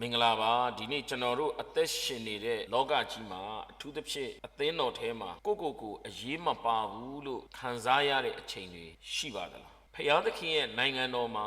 မင်္ဂလာပါဒီနေ့ကျွန်တော်တို့အသက်ရှင်နေတဲ့လောကကြီးမှာအထူးသဖြင့်အသင်းတော်ထဲမှာကိုယ့်ကိုယ်ကိုအရေးမပါဘူးလို့ခံစားရတဲ့အချိန်တွေရှိပါသလားဖျားသခင်ရဲ့နိုင်ငံတော်မှာ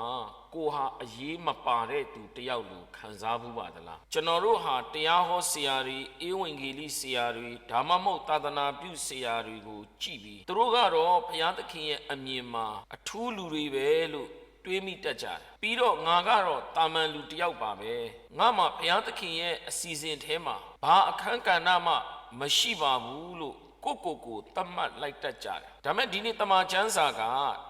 ကိုဟာအရေးမပါတဲ့သူတယောက်လူခံစားမှုပါသလားကျွန်တော်တို့ဟာတရားဟောဆရာတွေအေဝံဂေလိဆရာတွေဒါမှမဟုတ်သာသနာပြုဆရာတွေကိုကြည်ပြီးသူတို့ကတော့ဖျားသခင်ရဲ့အမြင်မှာအထူးလူတွေပဲလို့ တွေးမိတတ်ကြတယ်ပြီးတော့ငါကတော့တာမန်လူတစ်ယောက်ပါပဲငါမှဘုရားသခင်ရဲ့အစီအစဉ်ထဲမှာဘာအခန်းကဏ္ဍမှမရှိပါဘူးလို့ကိုယ့်ကိုယ်ကိုသတ်မှတ်လိုက်တတ်ကြတယ်ဒါမဲ့ဒီနေ့တမန်ကျမ်းစာက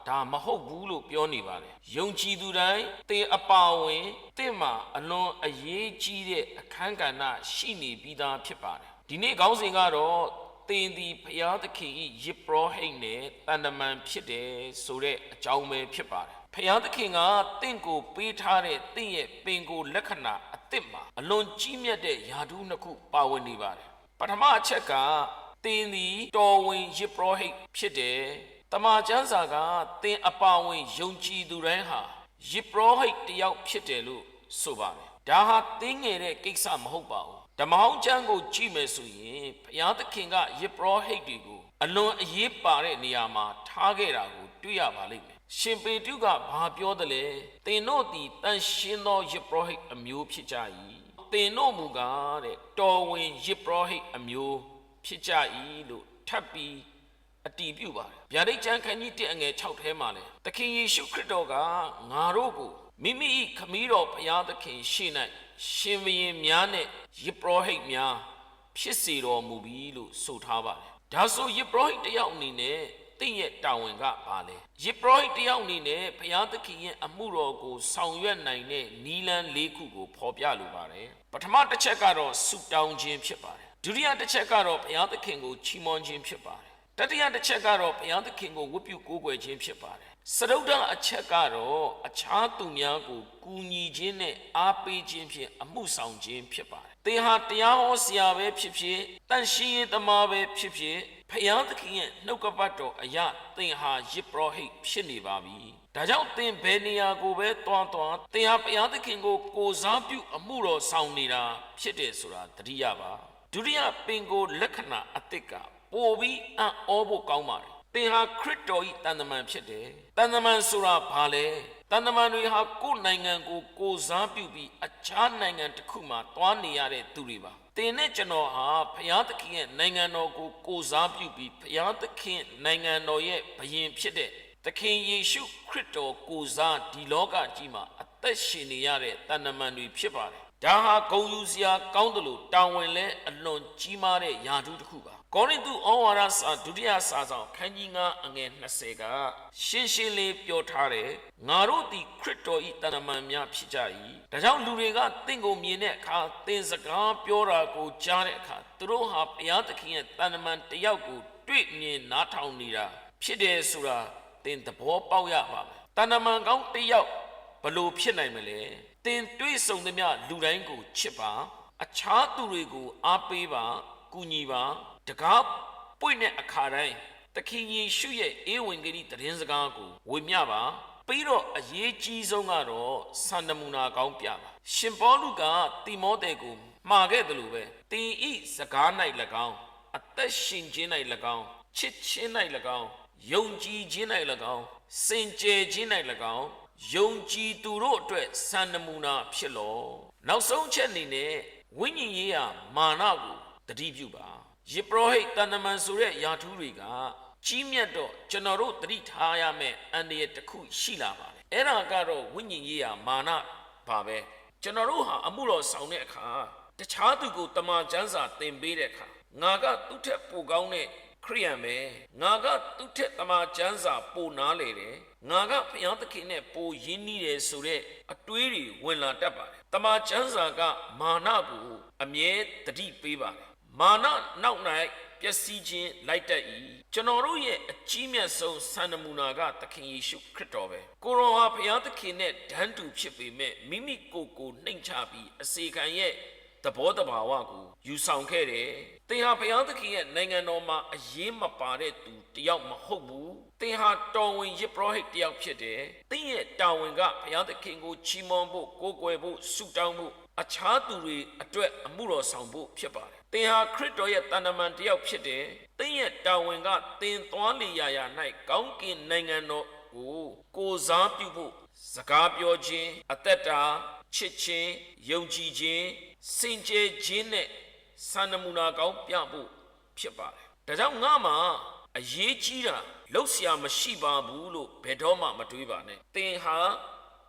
ဒါမဟုတ်ဘူးလို့ပြောနေပါတယ်ယုံကြည်သူတိုင်းတေအပါဝင်တင့်မှာအလွန်အရေးကြီးတဲ့အခန်းကဏ္ဍရှိနေပြီးသားဖြစ်ပါတယ်ဒီနေ့ခေါင်းစဉ်ကတော့တင်ဒီဘုရားသခင်ဤယစ်ပရောဟိတ်နဲ့တန်တမန်ဖြစ်တယ်ဆိုတဲ့အကြောင်းပဲဖြစ်ပါတယ် ဖျားသခင်ကတင့်ကိုပေးထားတဲ့တင့်ရဲ့ပင်ကိုလက္ခဏာအသစ်မှာအလွန်ကြီးမြတ်တဲ့ယာဒုနှစ်ခုပါဝင်နေပါတယ်ပထမအချက်ကတင်းဒီတော်ဝင်ယစ်ပရောဟိတ်ဖြစ်တယ်တမန်ကျမ်းစာကတင်းအပါဝင်ယုံကြည်သူတိုင်းဟာယစ်ပရောဟိတ်တယောက်ဖြစ်တယ်လို့ဆိုပါတယ်ဒါဟာတင်းငယ်တဲ့ကိစ္စမဟုတ်ပါဘူးဓမ္မဟောင်းကျမ်းကိုကြည့်မယ်ဆိုရင်ဘုရားသခင်ကယစ်ပရောဟိတ်တွေကိုအလွန်အရေးပါတဲ့နေရာမှာထားခဲ့တာကိုတွေ့ရပါလိမ့်မယ် ရှင်ပေတုကဘာပြောတယ်လဲသင်တို့သည်တန်ရှင်းသောယစ်ပရောဟိတ်အမျိုးဖြစ်ကြ၏သင်တို့မူကားတဲ့တော်ဝင်ယစ်ပရောဟိတ်အမျိုးဖြစ်ကြ၏လို့ထပ်ပြီးအတီးပြုပါတယ်ဗျာဒိတ်ကျမ်းခန်းကြီး1အငယ်6ထဲမှာလဲသခင်ယေရှုခရစ်တော်ကငါတို့ကိုမိမိ၏ခမည်းတော်ဘုရားသခင်ရှေ့၌ရှင်ဘရင်များနဲ့ယစ်ပရောဟိတ်များဖြစ်စေတော်မူပြီလို့ဆိုထားပါတယ်ဒါဆိုယစ်ပရောဟိတ်တယောက်အနေနဲ့ တင့်ရဲ့တာဝန်ကပါလဲယေဘရဟိတ်တယောက်အနေနဲ့ဘုရားသခင်ရဲ့အမှုတော်ကိုဆောင်ရွက်နိုင်တဲ့နီလန်း၄ခုကိုဖော်ပြလိုပါတယ်ပထမတစ်ချက်ကတော့ဆုတောင်းခြင်းဖြစ်ပါတယ်ဒုတိယတစ်ချက်ကတော့ဘုရားသခင်ကိုချီးမွမ်းခြင်းဖြစ်ပါတယ်တတိယတစ်ချက်ကတော့ဘုရားသခင်ကိုဝတ်ပြုကိုးကွယ်ခြင်းဖြစ်ပါတယ်စရုဒ္ဓအချက်ကတော့အခြားသူများကိုကူညီခြင်းနဲ့အားပေးခြင်းဖြင့်အမှုဆောင်ခြင်းဖြစ်ပါတယ် သင်ဟာတရားဟောဆရာပဲဖြစ်ဖြစ်တန်ရှင်းရေးသမားပဲဖြစ်ဖြစ်ဖယားသခင်ရဲ့နှုတ်ကပတ်တော်အရာသင်ဟာယစ်ပရောဟိတ်ဖြစ်နေပါပြီ။ဒါကြောင့်သင်ဘယ်နေရာကိုပဲတွားတွားသင်ဟာဖယားသခင်ကိုကိုစားပြုအမှုတော်ဆောင်နေတာဖြစ်တယ်ဆိုတာသတိရပါ။ဒုတိယပင်ကိုလက္ခဏာအသစ်ကပိုပြီးအံ့ဩဖို့ကောင်းပါတယ်။သင်ဟာခရစ်တော်၏တန်တမန်ဖြစ်တယ်။တန်တမန်ဆိုတာဘာလဲ။ တန်တမန်တွေဟာကိုယ်နိုင်ငံကိုကိုစားပြုပြီးအခြားနိုင်ငံတစ်ခုမှာတွားနေရတဲ့သူတွေပါ။တင်နဲ့ကျွန်တော်ဟာဘုရားသခင်ရဲ့နိုင်ငံတော်ကိုကိုစားပြုပြီးဘုရားသခင်နိုင်ငံတော်ရဲ့ဘယင်ဖြစ်တဲ့သခင်ယေရှုခရစ်တော်ကိုစားဒီလောကကြီးမှာအသက်ရှင်နေရတဲ့တန်တမန်တွေဖြစ်ပါတယ်။ဒါဟာဂုံယူစရာကောင်းတယ်လို့တာဝန်လဲအလွန်ကြီးမားတဲ့ယာတုတစ်ခုပါ။ ကောရိန္သုဩဝါဒစာဒုတိယစာဆောင်ခန်းကြီး9အငယ်20ကရှင်းရှင်းလေးပြောထားတယ်။ငါတို့သည်ခရစ်တော်၏တန်တမန်များဖြစ်ကြ၏။ဒါကြောင့်လူတွေကတင့်ကိုမြင်တဲ့အခါသင်စကားပြောတာကိုကြားတဲ့အခါသူတို့ဟာဘုရားသခင်ရဲ့တန်တမန်တစ်ယောက်ကိုတွေ့မြင်နားထောင်နေတာဖြစ်တယ်ဆိုတာသင်သဘောပေါက်ရပါမယ်။တန်တမန်ကောင်းတစ်ယောက်ဘလို့ဖြစ်နိုင်မလဲ။သင်တွေ့ဆုံသမျှလူတိုင်းကိုချစ်ပါ။အခြားသူတွေကိုအားပေးပါ။ကူညီပါ။ တကားပွင့်တဲ့အခါတိုင်းသခင်ယေရှုရဲ့ဧဝံဂေလိသတင်းစကားကိုဝေမျှပါပြီးတော့အရေးကြီးဆုံးကတော့စန္ဒမူနာကောင်းပြပါရှင်ပေါလုကတိမောသေကိုမှာခဲ့တယ်လို့ပဲတင်ဤစကား၌၎င်းအသက်ရှင်ခြင်း၌၎င်းချစ်ခြင်း၌၎င်းယုံကြည်ခြင်း၌၎င်းစင်ကြယ်ခြင်း၌၎င်းယုံကြည်သူတို့အတွက်စံနမူနာဖြစ်လောနောက်ဆုံးချက်အနေနဲ့ဝိညာဉ်ရေးရာမာနကိုတတိပြုပါ ယေဘရဟိတ်တန်တမန်ဆိုတဲ့ယာထူးတွေကကြီးမြတ်တော့ကျွန်တော်တို့တတိထားရမယ့်အန္တရာယ်တစ်ခုရှိလာပါတယ်အဲ့ဒါကတော့ဝိညာဉ်ရေးရာမာနပါပဲကျွန်တော်တို့ဟာအမှုတော်ဆောင်တဲ့အခါတခြားသူကိုတမန်ကျမ်းစာသင်ပေးတဲ့အခါငါကသူ့ထက်ပိုကောင်းတဲ့ခရိယံပဲငါကသူ့ထက်တမန်ကျမ်းစာပိုနားလေတယ်ငါကဘုရားသခင်နဲ့ပိုရင်းနှီးတယ်ဆိုတဲ့အတွေးတွေဝင်လာတတ်ပါတယ်တမန်ကျမ်းစာကမာနကိုအမြဲတတိပေးပါတယ် မာနနောက်၌ပျက်စီးခြင်းလိုက်တတ်၏ကျွန်တော်တို့ရဲ့အကြီးမြတ်ဆုံးစံနမူနာကသခင်ယေရှုခရစ်တော်ပဲကိုရောဟာဘုရားသခင်နဲ့ဓာန်တူဖြစ်ပေမဲ့မိမိကိုယ်ကိုနှိမ်ချပြီးအစေခံရဲ့သဘောတဘာဝကိုယူဆောင်ခဲ့တယ်။သင်ဟာဘုရားသခင်ရဲ့နိုင်ငံတော်မှာအရေးမပါတဲ့သူတယောက်မဟုတ်ဘူး။သင်ဟာတော်ဝင်ယေဘရဟိတ်တယောက်ဖြစ်တယ်။သင်ရဲ့တာဝန်ကဘုရားသခင်ကိုချီးမွမ်းဖို့ကိုးကွယ်ဖို့ဆုတောင်းဖို့ အခြားသူတွေအတွက်အမှုတော်ဆောင်ဖို့ဖြစ်ပါတယ်သင်ဟာခရစ်တော်ရဲ့တန်တမန်တစ်ယောက်ဖြစ်တယ်သင်ရဲ့တာဝန်ကသင်သွားလေရာရာ၌ကောင်းကင်နိုင်ငံတော်ကိုကိုးစားပြုဖို့စကားပြောခြင်းအသက်တာချစ်ခြင်းယုံကြည်ခြင်းစင်ကြယ်ခြင်းနဲ့စံနမူနာကောင်းပြဖို့ဖြစ်ပါတယ်ဒါကြောင့်ငါမှာအရေးကြီးတာလှုပ်ရှားမရှိပါဘူးလို့ဘယ်တော့မှမတွေးပါနဲ့သင်ဟာ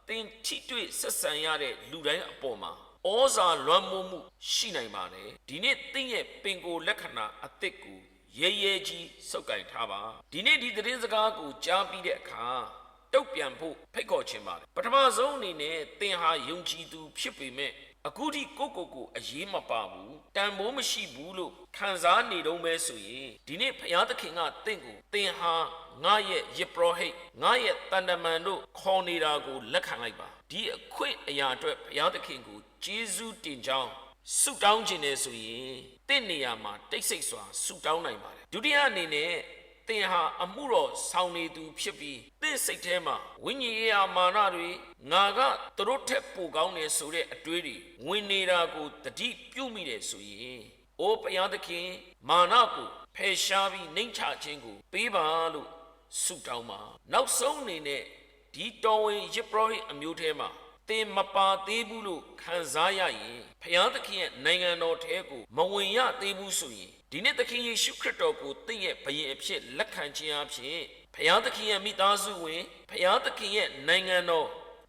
သင်ထိတွေ့ဆက်ဆံရတဲ့လူတိုင်းအပေါ်မှာ ဩဇာလွှမ်းမိုးမှုရှိနိုင်ပါတယ်ဒီနေ့သင်ရဲ့ပင်ကိုယ်လက္ခဏာအသစ်ကိုရဲရဲကြီးစုပ်ကင်ထားပါဒီနေ့ဒီသတင်းစကားကိုကြားပြီးတဲ့အခါ တုတ်ပြန်ဖို့ဖိတ်ခေါ်ခြင်းပါတယ်ပထမဆုံးအနေနဲ့သင်ဟာယုံကြည်သူဖြစ်ပေမဲ့အခုထိကိုယ့်ကိုယ်ကိုအရေးမပါဘူးတန်ဖိုးမရှိဘူးလို့ခံစားနေတော့မဲဆိုရင်ဒီနေ့ဘုရားသခင်ကတင့်ကိုသင်ဟာငါရဲ့ယစ်ပရောဟိတ်ငါရဲ့တန်တမန်တို့ခေါ်နေတာကိုလက်ခံလိုက်ပါဒီအခွင့်အရာအတွက်ဘုရားသခင်ကိုကျေးဇူးတင်ကြောင်းဆုတောင်းခြင်းနဲ့ဆိုရင်တင့်နေရာမှာတိတ်ဆိတ်စွာဆုတောင်းနိုင်ပါတယ်ဒုတိယအနေနဲ့ သင်ဟာအမှုတော်ဆောင်နေသူဖြစ်ပြီးသင်စိတ်ထဲမှာဝိညာဉ်ရေးအာမာနတွေငါကသူတို့ထက်ပိုကောင်းတယ်ဆိုတဲ့အတွေးတွေဝင်နေတာကိုတတိပြုမိတယ်ဆိုရင်အိုးဘုရားသခင် မာနကိုဖယ်ရှားပြီးနှိမ်ချခြင်းကို ပေးပါလို့ဆုတောင်းပါနောက်ဆုံးအနေနဲ့ဒီတော်ဝင်ယေဘရဟိအမျိုးထဲမှာသင်မပါသေးဘူးလို့ခံစားရရင်ဖျားသခင်ရဲ့နိုင်ငံတော်ထဲကိုမဝင်ရသေးဘူးဆိုရင် ဒီနေ့သခင်ယေရှုခရစ်တော်ကိုသင်ရဲ့ဘုရင်အဖြစ်လက်ခံခြင်းအဖြစ်ဖျားသခင်ရဲ့မိသားစုဝင်ဖျားသခင်ရဲ့နိုင်ငံတော်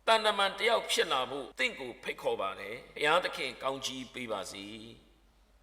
တန်တမန်တယောက်ဖြစ်လာဖို့သင်ကိုဖိတ်ခေါ်ပါတယ်ဖျားသခင်ကောင်းကြီးပေးပါစေ